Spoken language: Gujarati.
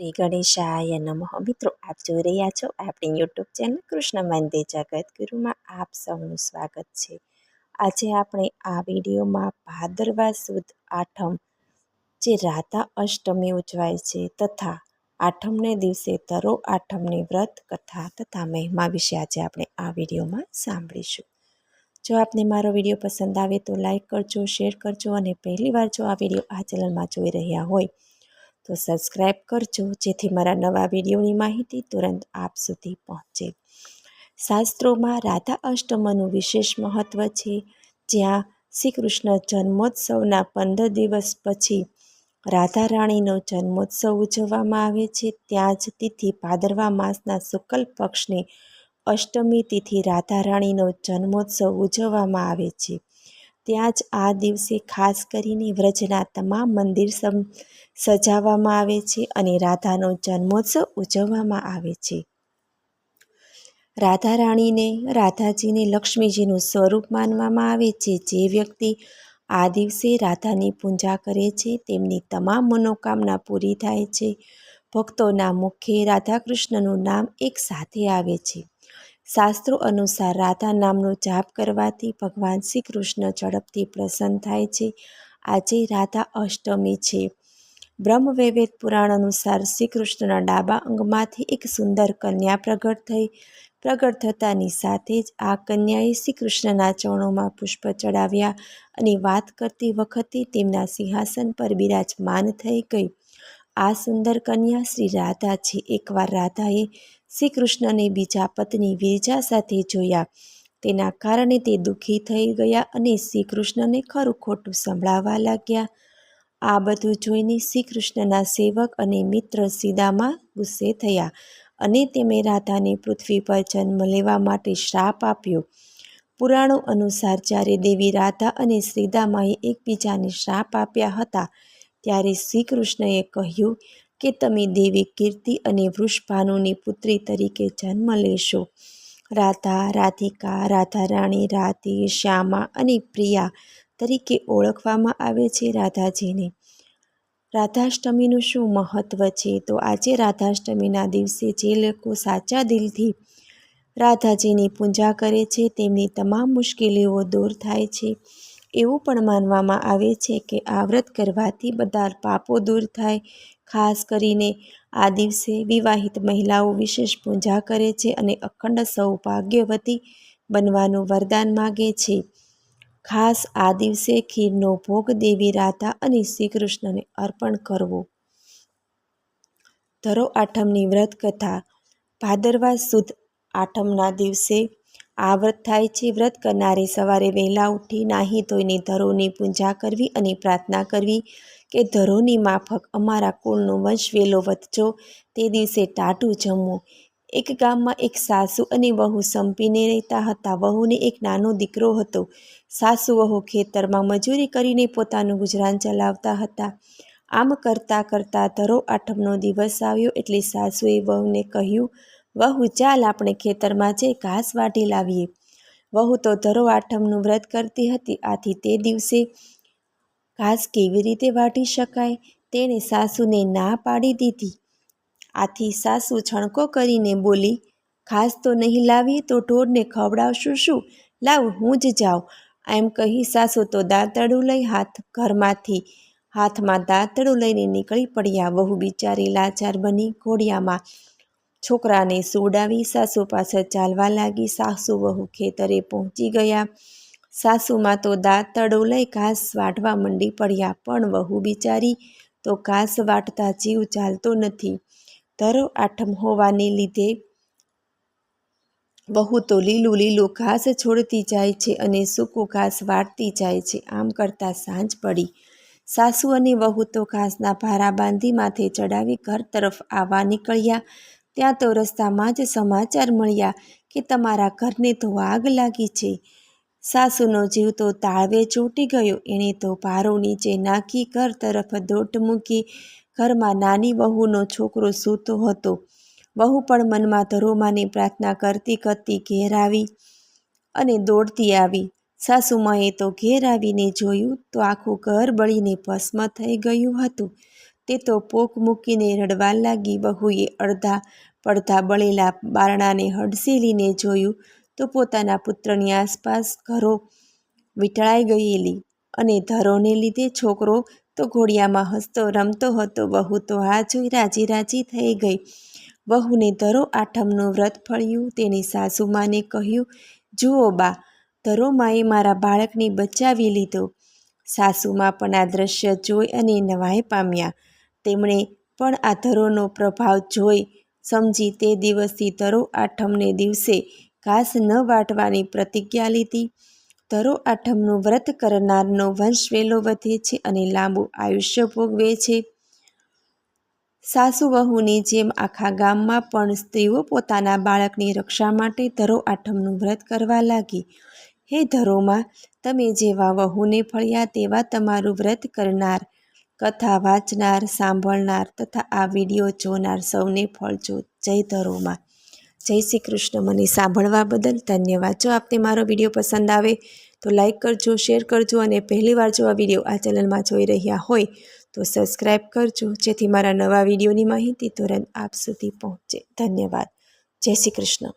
શ્રી ગણેશાય નમઃ. મિત્રો, આપ જોઈ રહ્યા છો આપણી યુટ્યુબ ચેનલ કૃષ્ણ મંદિર જગત ગુરુમાં આપ સૌનું સ્વાગત છે. આજે આપણે આ વિડીયોમાં ભાદરવા સુદ આઠમ, જે રાધા અષ્ટમી ઉજવાય છે, તથા આઠમને દિવસે તરો આઠમની વ્રત, કથા તથા મહિમા વિશે આજે આપણે આ વિડીયોમાં સાંભળીશું. જો આપને મારો વીડિયો પસંદ આવે તો લાઈક કરજો શેર કરજો અને પહેલીવાર જો આ વીડિયો આ ચેનલમાં જોઈ રહ્યા હોય તો સબસ્ક્રાઈબ કરજો, જેથી મારા નવા વિડીયોની માહિતી તુરંત આપ સુધી પહોંચે. શાસ્ત્રોમાં રાધા અષ્ટમનું વિશેષ મહત્ત્વ છે, જ્યાં શ્રી કૃષ્ણ જન્મોત્સવના પંદર દિવસ પછી રાધા રાણીનો જન્મોત્સવ ઉજવવામાં આવે છે. ત્યાં જ તિથિ ભાદરવા માસના શુક્લ પક્ષની અષ્ટમી તિથિ રાધા રાણીનો જન્મોત્સવ ઉજવવામાં આવે છે. ત્યાં જ આ દિવસે ખાસ કરીને વ્રજના તમામ મંદિર સજાવવામાં આવે છે અને રાધાનો જન્મોત્સવ ઉજવવામાં આવે છે. રાધા રાણીને રાધાજીને લક્ષ્મીજીનું સ્વરૂપ માનવામાં આવે છે. જે વ્યક્તિ આ દિવસે રાધાની પૂજા કરે છે, તેમની તમામ મનોકામના પૂરી થાય છે. ભક્તોના મુખે રાધાકૃષ્ણનું નામ એક સાથે આવે છે. શાસ્ત્રો અનુસાર રાધા નામનો જાપ કરવાથી ભગવાન શ્રી કૃષ્ણ ઝડપથી પ્રસન્ન થાય છે. આજે રાધા અષ્ટમી છે. બ્રહ્મવૈવેદ પુરાણ અનુસાર શ્રી કૃષ્ણના ડાબા અંગમાંથી એક સુંદર કન્યા પ્રગટ થઈ. પ્રગટ થતાની સાથે જ આ કન્યાએ શ્રી કૃષ્ણના ચરણોમાં પુષ્પ ચડાવ્યા અને વાત કરતી વખતે તેમના સિંહાસન પર બિરાજમાન થઈ ગઈ. આ સુંદર કન્યા શ્રી રાધા છે. એકવાર રાધાએ શ્રી કૃષ્ણને બીજા પત્ની વિરજા સાથે જોયા. તેના કારણે તે દુઃખી થઈ ગયા અને શ્રી કૃષ્ણને ખરું ખોટું સંભળાવવા લાગ્યા. આ બધું જોઈને શ્રી કૃષ્ણના સેવક અને મિત્ર સીદામાં ગુસ્સે થયા અને તેમણે રાધાને પૃથ્વી પર જન્મ લેવા માટે શ્રાપ આપ્યો. પુરાણો અનુસાર જ્યારે દેવી રાધા અને શ્રીદામાએ એકબીજાને શ્રાપ આપ્યા હતા ત્યારે શ્રી કૃષ્ણએ કહ્યું કે તમે દેવી કીર્તિ અને વૃષભાનુની પુત્રી તરીકે જન્મ લેશો. રાધા, રાધિકા રાધા રાણી રાધે, શ્યામા અને પ્રિયા તરીકે ઓળખવામાં આવે છે રાધાજીને. રાધાષ્ટમીનું શું મહત્ત્વ છે? તો આજે રાધાષ્ટમીના દિવસે જે લોકો સાચા દિલથી રાધાજીની પૂજા કરે છે, તેમની તમામ મુશ્કેલીઓ દૂર થાય છે. એવું પણ માનવામાં આવે છે કે આ વ્રત કરવાથી બધા પાપો દૂર થાય. ખાસ કરીને આ દિવસે વિવાહિત મહિલાઓ વિશેષ પૂજા કરે છે અને અખંડ સૌભાગ્યવતી બનવાનું વરદાન માગે છે. ખાસ આ દિવસે ખીરનો ભોગ દેવી રાધા અને શ્રી કૃષ્ણને અર્પણ કરવો. ધરો આઠમની વ્રત કથા. ભાદરવા સુદ આઠમના દિવસે આ વ્રત થાય છે. વ્રત કરનારે સવારે વહેલા ઉઠી નાહી ધોઈને ધરોની પૂજા કરવી અને પ્રાર્થના કરવી કે ધરોની માફક અમારા કુળનો વંશ વેલો વધજો. તે દિવસે ટાટું જમવું. એક ગામમાં એક સાસુ અને વહુ સંપીને રહેતા હતા. વહુને એક નાનો દીકરો હતો. સાસુ વહુ ખેતરમાં મજૂરી કરીને પોતાનું ગુજરાન ચલાવતા હતા. આમ કરતાં કરતાં ધરો આઠમનો દિવસ આવ્યો એટલે સાસુએ વહુને કહ્યું વહુ ચાલ આપણે ખેતરમાં જઈ ઘાસ વાઢી લાવીએ. વહુ તો ધરો આઠમનું વ્રત કરતી હતી. આથી તે દિવસે ઘાસ કેવી રીતે વાઢી શકાય તેણે સાસુને ના પાડી દીધી. આથી સાસુ છણકો કરીને બોલી, ઘાસ તો નહીં લાવીએ તો ઢોરને ખવડાવશું શું? લાવ હું જ જાઉં. એમ કહી સાસુ તો દાંતડું લઈ હાથ ઘરમાંથી, હાથમાં દાંતડું લઈને નીકળી પડ્યા. વહુ બિચારી લાચાર બની ઘોડિયામાં. છોકરાને સુવડાવી સાસુ પાછળ ચાલવા લાગી. સાસુ વહુ ખેતરે પહોંચી ગયા. સાસુમાં તો દાંતરડું લઈ ઘાસ વાટવા મંડી પડ્યા, પણ વહુ બિચારી તો ઘાસ વાટતા જીવ ચાલતો નથી. ધરો આઠમ હોવાને લીધે વહુ તો લીલું લીલું ઘાસ છોડતી જાય છે અને સૂકું ઘાસ વાટતી જાય છે, આમ કરતાં સાંજ પડી. સાસુ અને વહુ તો ઘાસના ભારા બાંધી માથે ચડાવી ઘર તરફ આવવા નીકળ્યા. ત્યાં તો રસ્તામાં જ સમાચાર મળ્યા કે તમારા ઘરને તો આગ લાગી છે. સાસુનો જીવ તો તાળવે ચોંટી ગયો. એણે તો ભારો નીચે નાખી ઘર તરફ દોટ મૂકી ઘરમાં નાની વહુનો છોકરો સૂતો હતો. વહુ પણ મનમાં ધરોમાની પ્રાર્થના કરતી કરતી ઘેર આવી અને દોડતી આવી. સાસુમાએ તો ઘેર આવીને જોયું તો આખું ઘર બળીને ભસ્મ થઈ ગયું હતું. તે તો પોક મૂકીને રડવા લાગી. બહુએ અડધા પડધા બળેલા બારણાને હડસેલીને જોયું તો પોતાના પુત્રની આસપાસ ઘરો વીંટળાઈ ગયેલી અને ધરોને લીધે છોકરો તો ઘોડિયામાં હસતો રમતો હતો, વહુ તો આ જોઈ રાજી રાજી થઈ ગઈ. વહુને ધરો આઠમનું વ્રત ફળ્યું, તેની સાસુમાને કહ્યું, જુઓ બા ધરોમાએ મારા બાળકને બચાવી લીધો. સાસુમાં પણ આ દ્રશ્ય જોઈ અને નવાઈ પામ્યા. તેમણે પણ આ ધરોનો પ્રભાવ જોઈ સમજી તે દિવસથી ધરો આઠમને દિવસે ઘાસ ન વાટવાની પ્રતિજ્ઞા લીધી. ધરો આઠમનું વ્રત કરનારનો વંશ વેલો વધે છે અને લાંબુ આયુષ્ય ભોગવે છે. સાસુ વહુની જેમ આખા ગામમાં પણ સ્ત્રીઓ પોતાના બાળકની રક્ષા માટે ધરો આઠમનું વ્રત કરવા લાગી. હે ધરોમાં, તમે જેવા વહુને ફળ્યા તેવા તમારું વ્રત કરનાર કથા વાંચનાર, સાંભળનાર તથા આ વીડિયો જોનાર સૌને ફળજો જય ધરોમાં જય શ્રી કૃષ્ણ. મને સાંભળવા બદલ ધન્યવાદ. જો આપને મારો વીડિયો પસંદ આવે તો લાઈક કરજો, શેર કરજો અને પહેલીવાર જો આ વીડિયો આ ચેનલમાં જોઈ રહ્યા હોય તો સબસ્ક્રાઈબ કરજો. જેથી મારા નવા વિડીયોની માહિતી તુરંત આપ સુધી પહોંચે. ધન્યવાદ. જય શ્રી કૃષ્ણ.